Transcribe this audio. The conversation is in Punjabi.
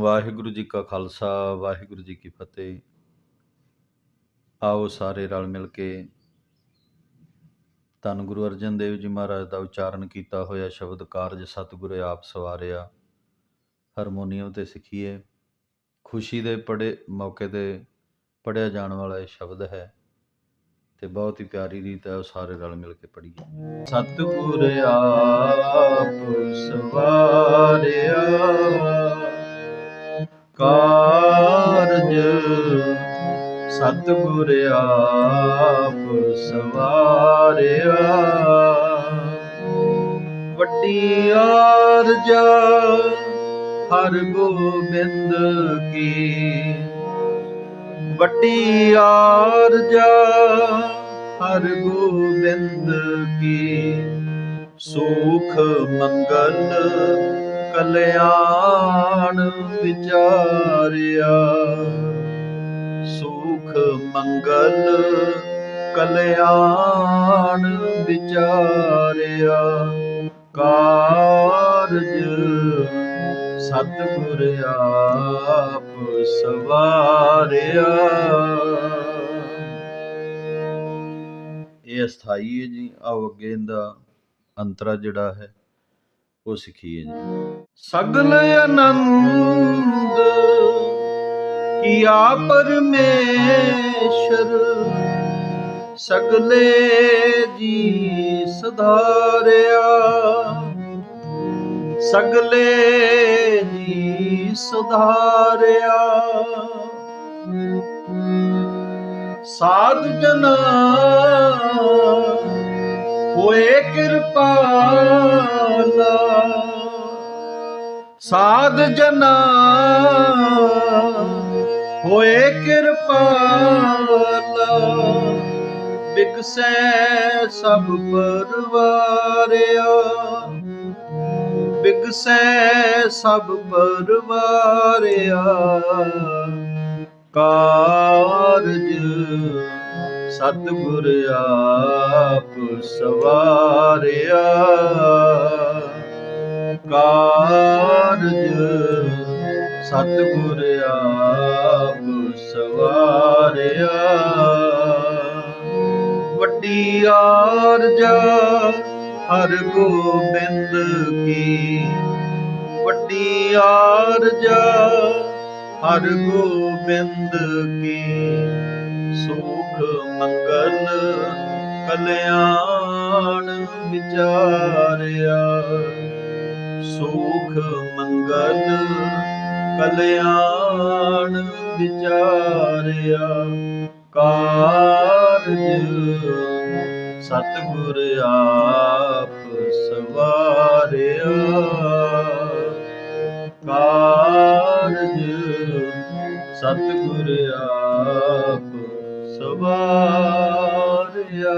ਵਾਹਿਗੁਰੂ ਜੀ ਕਾ ਖਾਲਸਾ, ਵਾਹਿਗੁਰੂ ਜੀ ਕੀ ਫਤਿਹ। ਆਓ ਸਾਰੇ ਰਲ ਮਿਲ ਕੇ ਧੰਨ ਗੁਰੂ ਅਰਜਨ ਦੇਵ ਜੀ ਮਹਾਰਾਜ ਦਾ ਉਚਾਰਨ ਕੀਤਾ ਹੋਇਆ ਸ਼ਬਦ ਕਾਰਜ ਸਤਿਗੁਰੂ ਆਪ ਸਵਾਰਿਆ। ਹਾਰਮੋਨੀਅਮ ਤੇ ਸਿੱਖੀਏ। ਖੁਸ਼ੀ ਦੇ ਪੜੇ, ਮੌਕੇ ਤੇ ਪੜਿਆ ਜਾਣ ਵਾਲਾ ਇਹ ਸ਼ਬਦ ਹੈ ਤੇ ਬਹੁਤ ਹੀ ਪਿਆਰੀ ਰੀਤ ਹੈ, ਉਹ ਸਾਰੇ ਰਲ ਮਿਲ ਕੇ ਪੜੀਏ ਸਤਿਗੁਰ ਆਪ ਸਵਾਰਿਆ। ਕਾਰਜ। ਸਤਿਗੁਰ ਆਪ ਸਵਾਰਿਆ। ਵੱਡੀ ਆਰਜਾ ਹਰ ਗੋਬਿੰਦ ਕੀ। ਵੱਡੀ ਆਰਜਾ ਹਰ ਗੋਬਿੰਦ ਕੀ। ਸੁਖ ਮੰਗਲ ਕਲਿਆਣ ਵਿਚਾਰਿਆ। ਸੁਖ ਮੰਗਲ ਕਲਿਆਣ ਵਿਚਾਰਿਆ। ਕਾਰਜ ਸਤਿਗੁਰ ਆਪ ਸਵਾਰਿਆ। ਇਹ ਅਸਥਾਈ ਹੈ ਜੀ, ਆਓ ਅੱਗੇ ਇਹਦਾ ਅੰਤਰਾ ਜਿਹੜਾ ਹੈ। ਉਹ ਸਿੱਖੀਏ ਜੀ। ਸਗਲ ਆਨੰਦ, ਕੀਆ ਪਰਮੇਸ਼ਰ, ਸਗਲੇ ਜੀ ਸੁਧਾਰਿਆ। ਸਗਲੇ ਜੀ ਸੁਧਾਰਿਆ। ਸਾਧ ਜਨਾ ਹੋਏ ਕਿਰਪਾਲਾ ਸਾਧ ਜਨਾ ਹੋਏ ਕਿਰਪਾਲਾ ਬਿਗਸੈ ਸਭ ਪਰਵਾਰਿਆ ਬਿਗਸੈ ਸਭ ਪਰਵਾਰਿਆ ਕਾਰਜ ਸਤਿਗੁਰ ਆਪ ਸਵਾਰਿਆ। ਕਾਰਜ ਸਤਿਗੁਰ ਆਪ ਸਵਾਰਿਆ। ਵੱਡੀ ਆਰਜਾ ਹਰ ਗੋਬਿੰਦ ਕੀ। ਵੱਡੀ ਆਰਜਾ ਹਰ ਗੋਬਿੰਦ ਕੀ। ਸੁਖ ਮੰਗਲ ਕਲਿਆਣ ਵਿਚਾਰਿਆ। ਸੁਖ ਮੰਗਲ ਕਲਿਆਣ ਵਿਚਾਰਿਆ। ਕਾਰਜ ਸਤਿਗੁਰ ਆਪ ਸਵਾਰਿਆ। ਕਾਰਜ ਸਤਿਗੁਰ ਆਪ ਸਵਾਰਿਆ